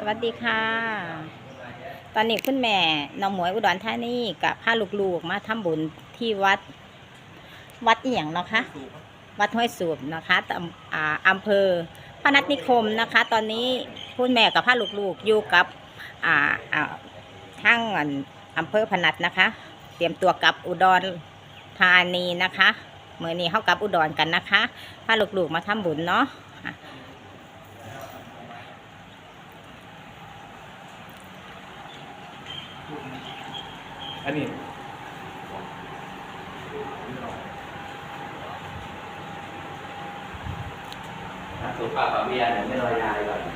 สวัสดีค่ะ ตอนนี้คุณแม่น้องหมวยอุดรธานีกับพาลูกๆมาทำบุญที่วัด วัดเอียงเนาะคะวัดห้วยสูบนะคะตำอ่าอำเภอพนัสนิคมนะคะ ตอนนี้คุณแม่กับพาลูกๆอยู่กับอ่าอ่าทั้งอำเภอพนัสนะคะ เตรียมตัวกับอุดรธานีนะคะเมื่อนี้เข้ากับอุดรกันนะคะพาลูกๆมาทำบุญเนาะ อันนี้สุภาพเมียเนี่ยไม่รอยายก่อนะ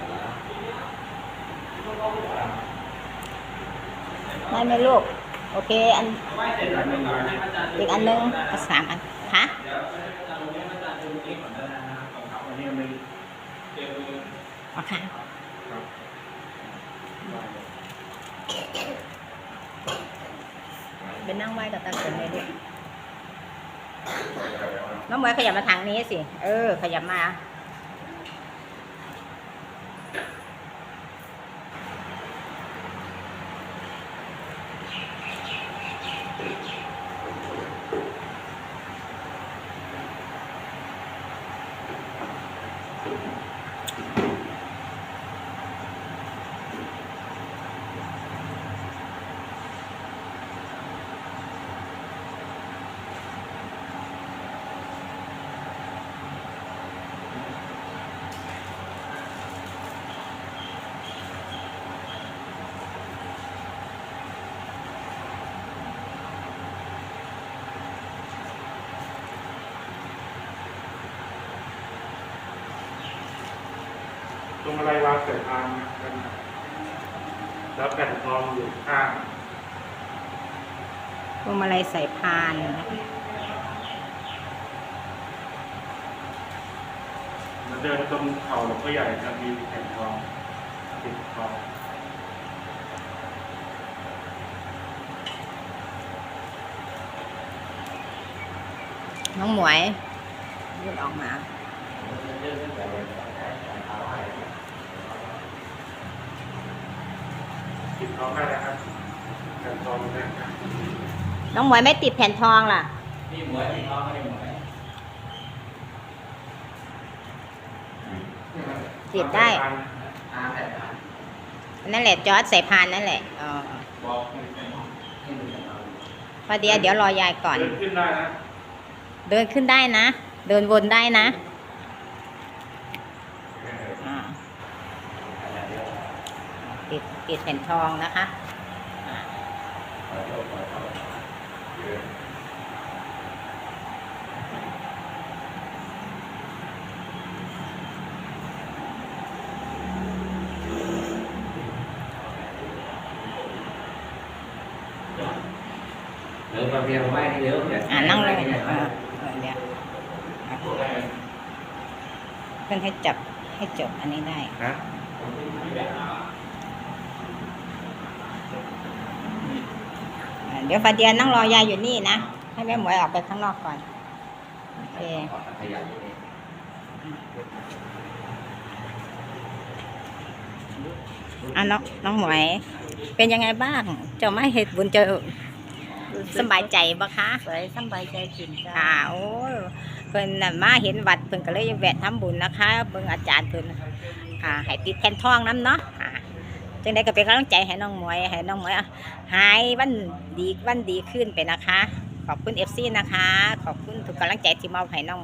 ได้ไหมลูก โอเค อัน อีกอันนึงเอาสามอันคะอันนี้ไม่เคะเป็นนั่งไหว้กับตาเกินเลยดิน้องเมวยขยับมาทางนี้สิ เออ ขยับมา ตรงอะไรวางเกิดทางกันแล้วแผ่นทองอยู่ข้างพวงมาลัยใส่พานมันเดินตรงเขาหลวงพ่อใหญ่จะมีแผ่นทองติดทองน้องหมวยยืดออกมา ติดทองได้แล้วครับแผ่นทองได้ครับน้องหมวยไม่ติดแผ่นทองล่ะ นี่หมวยนี่น้องไม่ได้หมวยติดได้อาแต่ฐานนั่นแหละจอร์ดใส่พานนั่นแหละอ๋อบอกให้ให้ดูกันเอาพอดียวเดี๋ยวรอยายก่อน เดินขึ้นได้นะ เดินขึ้นได้นะ เดินวนได้นะอ่า ติดติดแผ่นทองนะคะอ่าขอโทษขอโทษเดี๋ยวมาเพียงไม่เดี๋ยวเดี๋ยวอ่านั่งลงไม่เอได้อเออเดี๋ยวอะเพื่อนให้จับให้จบอันนี้ได้ นะ อ่าเดี๋ยวฟาเดียนั่งรอยายอยู่นี่นะ ให้แม่หมวยออกไปข้างนอกก่อน โอเคขอขยันนิดนึงอะน้องน้องหมวย เป็นยังไงบ้าง เจ้าไม่เห็ดบุญเจอสำบายใจบ่คะสวยสำบายใจขึ้นจ้าค่ะโอ้ยเพิ่นน่ะมาเห็นวัดเพิ่นก็เลยแวะทำบุญนะคะเบิ่งอาจารย์เพิ่นค่ะให้ติดแผ่นทองน้ำเนาะค่ะ จังไดก็เป็นกำลังใจให้น้องหมวยให้น้องหมวยหายวันดีวันดีขึ้นไปนะคะ ขอบคุณเอฟซีนะคะ ขอบคุณทุกกำลังใจที่มอบให้น้อง